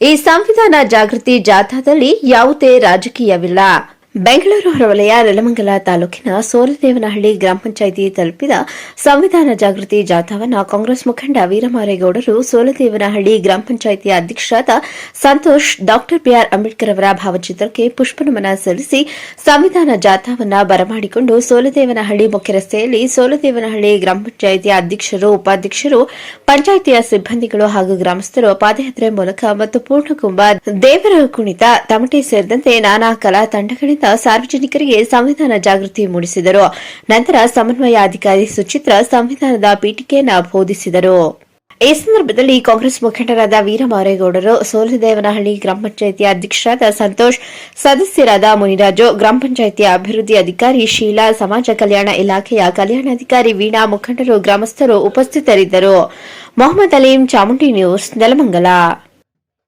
ಈ ಸಂವಿಧಾನ ಜಾಗೃತಿ ಜಾಥಾದಲ್ಲಿ ಯಾವುದೇ ರಾಜಕೀಯವಿಲ್ಲ. ಬೆಂಗಳೂರು ಹೊರವಲಯ, ನೆಲಮಂಗಲ ತಾಲೂಕಿನ ಸೋಲದೇವನಹಳ್ಳಿ ಗ್ರಾಮ ಪಂಚಾಯಿತಿ ತಲುಪಿದ ಸಂವಿಧಾನ ಜಾಗೃತಿ ಜಾಥಾವನ್ನು ಕಾಂಗ್ರೆಸ್ ಮುಖಂಡ ವೀರಮಾರೇಗೌಡರು ಸೋಲದೇವನಹಳ್ಳಿ ಗ್ರಾಮ ಪಂಚಾಯಿತಿ ಅಧ್ಯಕ್ಷರಾದ ಸಂತೋಷ್, ಡಾಕ್ಟರ್ ಬಿಆರ್ ಅಂಬೇಡ್ಕರ್ ಅವರ ಭಾವಚಿತ್ರಕ್ಕೆ ಪುಷ್ಪನಮನ ಸಲ್ಲಿಸಿ ಸಂವಿಧಾನ ಜಾಥಾವನ್ನು ಬರಮಾಡಿಕೊಂಡು ಸೋಲದೇವನಹಳ್ಳಿ ಮುಖ್ಯ ರಸ್ತೆಯಲ್ಲಿ ಸೋಲದೇವನಹಳ್ಳಿ ಗ್ರಾಮ ಪಂಚಾಯಿತಿ ಅಧ್ಯಕ್ಷರು, ಉಪಾಧ್ಯಕ್ಷರು, ಪಂಚಾಯಿತಿಯ ಸಿಬ್ಬಂದಿಗಳು ಹಾಗೂ ಗ್ರಾಮಸ್ಥರು ಪಾದಯಾತ್ರೆ ಮೂಲಕ ಮತ್ತು ಪೂರ್ಣಕುಂಭ, ದೇವರ ಕುಣಿತ, ತಮಟೆ ಸೇರಿದಂತೆ ನಾನಾ ಕಲಾ ತಂಡಗಳಿಂದ ಸಾರ್ವಜನಿಕರಿಗೆ ಸಂವಿಧಾನ ಜಾಗೃತಿ ಮೂಡಿಸಿದರು. ನಂತರ ಸಮನ್ವಯ ಅಧಿಕಾರಿ ಸುಚಿತ್ರ ಸಂವಿಧಾನದ ಪೀಠಿಕೆಯನ್ನು ಬೋಧಿಸಿದರು. ಈ ಸಂದರ್ಭದಲ್ಲಿ ಕಾಂಗ್ರೆಸ್ ಮುಖಂಡರಾದ ವೀರಮಾರೇಗೌಡರು ಸೋಲದೇವನಹಳ್ಳಿ ಗ್ರಾಮ ಪಂಚಾಯಿತಿ ಅಧ್ಯಕ್ಷರಾದ ಸಂತೋಷ್, ಸದಸ್ಯರಾದ ಮುನಿರಾಜು, ಗ್ರಾಮ ಪಂಚಾಯಿತಿ ಅಭಿವೃದ್ಧಿ ಅಧಿಕಾರಿ ಶೀಲಾ, ಸಮಾಜ ಕಲ್ಯಾಣ ಇಲಾಖೆಯ ಕಲ್ಯಾಣಾಧಿಕಾರಿ ವೀಣಾ ಮುಖಂಡರು, ಗ್ರಾಮಸ್ಥರು ಉಪಸ್ಥಿತರಿದ್ದರು. ಮೊಹಮ್ಮದ್ ಅಲೀಂ, ಚಾಮುಂಡಿ ನ್ಯೂಸ್, ನೆಲಮಂಗಲ.